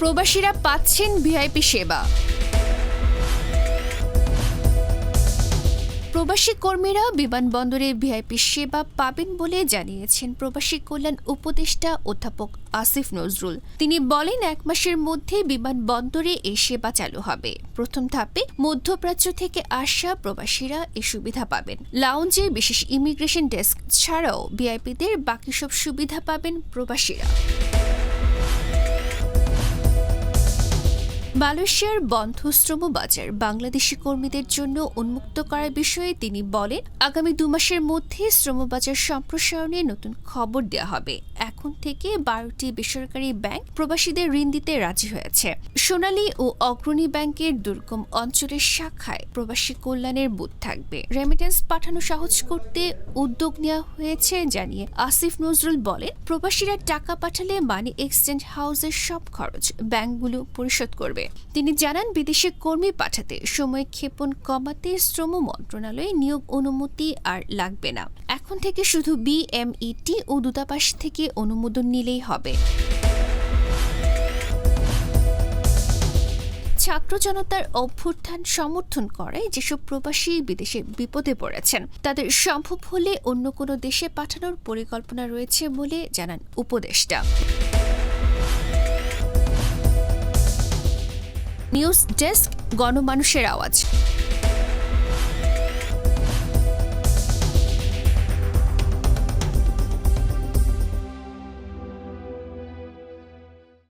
প্রবাসীরা পাচ্ছেন ভিআইপি সেবা। প্রবাসী কর্মীরা বিমানবন্দরে ভিআইপি সেবা পাবেন বলে জানিয়েছেন প্রবাসী কল্যাণ উপদেষ্টা অধ্যাপক আসিফ নজরুল। তিনি বলেন, এক মাসের মধ্যে বিমানবন্দরে এই সেবা চালু হবে। প্রথম ধাপে মধ্যপ্রাচ্য থেকে আসা প্রবাসীরা এই সুবিধা পাবেন। লাউঞ্জে বিশেষ ইমিগ্রেশন ডেস্ক ছাড়াও ভিআইপিদের বাকি সব সুবিধা পাবেন প্রবাসীরা। মালয়েশিয়ার বন্ধ শ্রম বাজার বাংলাদেশি কর্মীদের জন্য উন্মুক্ত করার বিষয়ে তিনি বলেন, আগামী দু মাসের মধ্যে শ্রমবাজার সম্প্রসারণে নতুন খবর দেওয়া হবে। এখন থেকে বারোটি বেসরকারি ব্যাংক প্রবাসীদের ঋণ দিতে রাজি হয়েছে। সোনালী ও অগ্রণী ব্যাংকের দুর্গম অঞ্চলের শাখায় প্রবাসী কল্যাণের বুথ থাকবে। রেমিটেন্স পাঠানো সহজ করতে উদ্যোগ নেওয়া হয়েছে জানিয়ে আসিফ নজরুল বলেন, প্রবাসীরা টাকা পাঠালে মানি এক্সচেঞ্জ হাউসের সব খরচ ব্যাংকগুলো পরিশোধ করবে। তিনি জানান, বিদেশে কর্মী পাঠাতে সময় ক্ষেপণ কমাতে শ্রম মন্ত্রণালয়ে নিয়োগ অনুমতি আর লাগবে না। এখন থেকে শুধু বিএমইটি ও দূতাবাস থেকে অনুমোদন নিলেই হবে। ছাত্র জনতার অভ্যুত্থান সমর্থন করে যেসব প্রবাসী বিদেশে বিপদে পড়েছেন, তাদের সম্ভব হলে অন্য কোনো দেশে পাঠানোর পরিকল্পনা রয়েছে বলে জানান উপদেষ্টা। নিউজ ডেস্ক, গণমানুষের আওয়াজ।